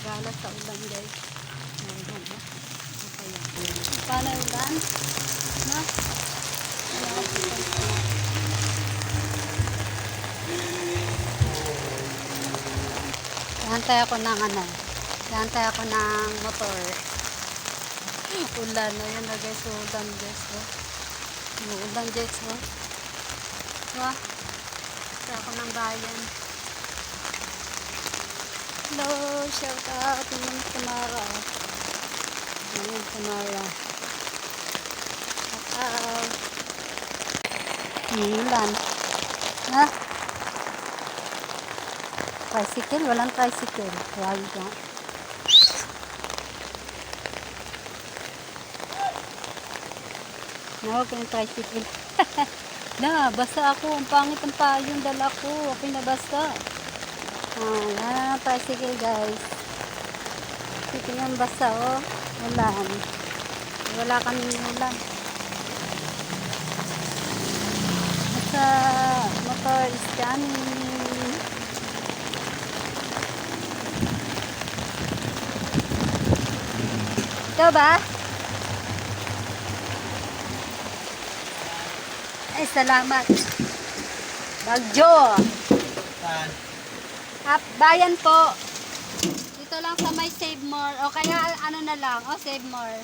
Gala sa ulan guys. Ayan, ha? Okay. Paano ulan? No? Ayan. Hantay ako ng ano. Hantay ako ng motor. Ulan na yun na guys. Ulan guys. Oh. Ulan guys. Oh. Diba? Hantay ako ng bayan. Hello, shout out naman Tamara. Naman Tamara. Shout out. Ulan. Ha? Tricycle? Walang tricycle. Huwag ka. Nawag ko yung tricycle. na, basa ako. Ang pangit ang payong dala ko. Ako'y nabasa. Ah, wala na tricycle guys. Sige yung basa oh. Ulan. Wala kaming ulan. Basta motor is coming. Ito ba? Ay, salamat. Bagjo. Saan? Up, bayan po. Dito lang sa may Save More. O kaya ano na lang. O, Save More.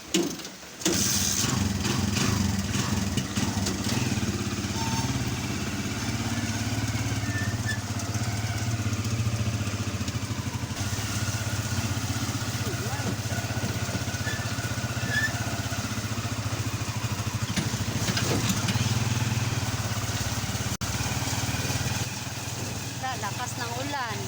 lakas ng ulan.